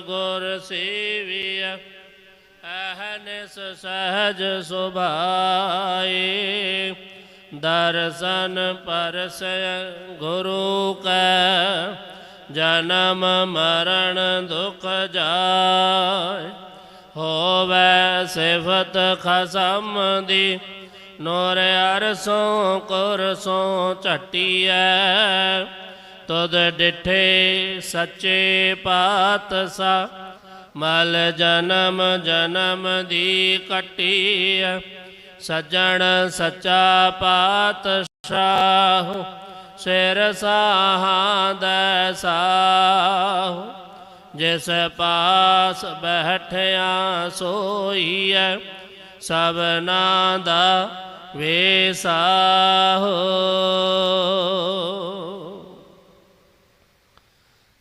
ਗੁਰ ਸੇਵਿਆ ਅਹਨਿਸ ਸਹਜ ਸੁਭਾਏ ਦਰਸ਼ਨ ਪਰਸੈ ਗੁਰੂ ਕੈ, ਜਨਮ ਮਰਨ ਦੁਖ ਜਾਏ ਹੋਵੇ ਸਿਫਤ ਖਸਮ ਦੀ, ਨੋਰ ਅਰਸੋਂ ਕੁਰਸੋਂ ਝਟੀਐ। ਤੁਧ ਡਿਠੇ ਸੱਚੇ ਪਾਤਸਾ ਮਲ ਜਨਮ ਜਨਮ ਦੀ ਕਟੀਐ। ਸੱਜਣ ਸੱਚਾ ਪਾਤਸ਼ਾਹ, ਸਿਰ ਸਾਹਾਂ ਸਾਹੁ। ਜਿਸ ਪਾਸ ਬੈਠਿਆ ਸੋਈਐ ਸਭਨਾ ਦਾ ਵੇਸਾਹੋ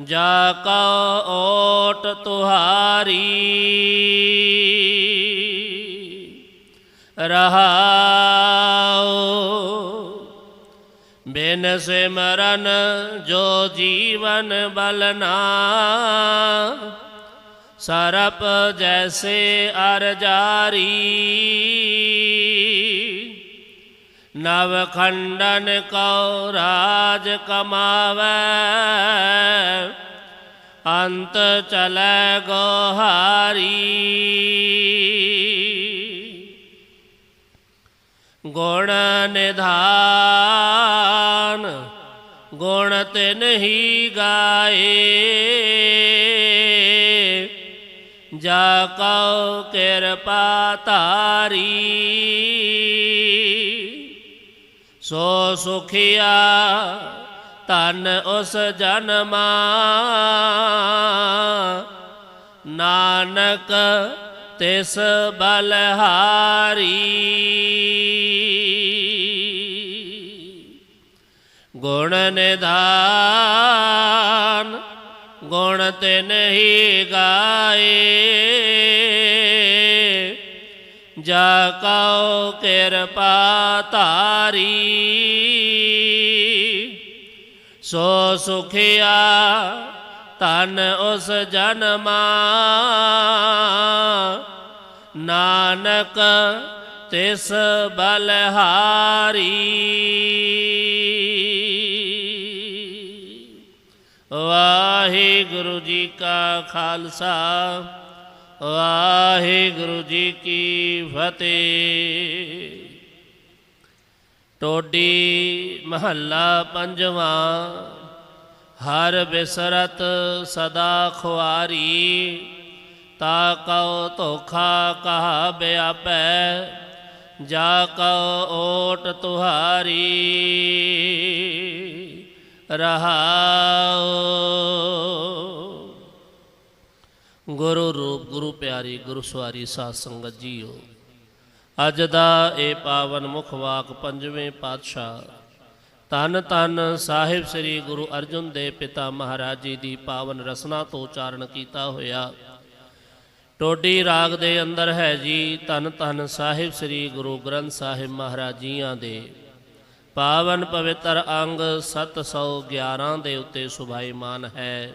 ਜਾ ਕਉ ਓਟ ਤੁਹਾਰੀ। ਰਹਾਉ। ਬਿਨ ਸਿਮਰਨ ਜੋ ਜੀਵਨ ਬਲਨਾ ਸਰਪ ਜੈਸੇ ਅਰ ਜਾਰੀ। ਨਵ ਖੰਡਨ ਕਉ ਰਾਜ ਕਮਾਵੈ, ਅੰਤ ਚਲੈ ਗੋਹਾਰੀ। ਗੁਣ ਨਿਧਾਨ, ਗੁਣ ਤਿਨ ਨਹੀਂ ਗਾਏ। ਜਾ ਕਉ ਕਿਰਪਾ ਤਾਰੀ ਸੋ ਸੁਖਿਆ ਤਨ ਉਸ ਜਨਮਾ। ਨਾਨਕ ਤਿਸ ਬਲਹਾਰੀ। ਗੁਣ ਨਿਧਾਨ ਗੁਣ ਤੇ ਨਹੀਂ ਗਾਏ। ਜਾ ਕਉ ਕਿਰਪਾ ਧਾਰੀ। ਸੋ ਸੁਖਿਆ ਤਨ ਉਸ ਜਨਮਾ। ਨਾਨਕ ਤਿਸ ਬਲਹਾਰੀ। ਵਾਹਿਗੁਰੂ ਜੀ ਕਾ ਖਾਲਸਾ। ਵਾਹਿਗੁਰੂ ਜੀ ਕੀ ਫਤਿਹ। ਟੋਡੀ ਮਹੱਲਾ ਪੰਜਵਾਂ, ਹਰ ਬਿਸਰਤ ਸਦਾ ਖੁਆਰੀ, ਤਾ ਕਉ ਧੋਖਾ ਕਹਾ ਬਿਆਪੈ, ਜਾ ਕਉ ਓਟ ਤੁਹਾਰੀ। ਰਹਾਉ ਗੁਰੂ ਰੂਪ, ਗੁਰੂ ਪਿਆਰੀ, ਗੁਰੂ ਸਵਾਰੀ ਸਾਧ ਸੰਗਤ ਜੀਓ। ਅੱਜ ਦਾ ਇਹ ਪਾਵਨ ਮੁਖ ਵਾਕ ਪੰਜਵੇਂ ਪਾਤਸ਼ਾਹ ਤਨ ਤਨ ਸਾਹਿਬ ਸ੍ਰੀ ਗੁਰੂ ਅਰਜਨ ਦੇਵ ਪਿਤਾ ਮਹਾਰਾਜ ਜੀ ਦੀ ਪਾਵਨ ਰਸਨਾ ਤੋਂ ਉਚਾਰਨ ਕੀਤਾ ਹੋਇਆ। ਟੋਡੀ ਰਾਗ ਦੇ ਅੰਦਰ ਹੈ ਜੀ ਤਨ ਤਨ ਸਾਹਿਬ ਸ੍ਰੀ ਗੁਰੂ ਗ੍ਰੰਥ ਸਾਹਿਬ ਮਹਾਰਾਜ ਜੀਆਂ ਦੇ। ਪਾਵਨ ਪਵਿੱਤਰ ਅੰਗ 711 ਦੇ ਉੱਤੇ ਸੁਭਾਈਮਾਨ ਹੈ।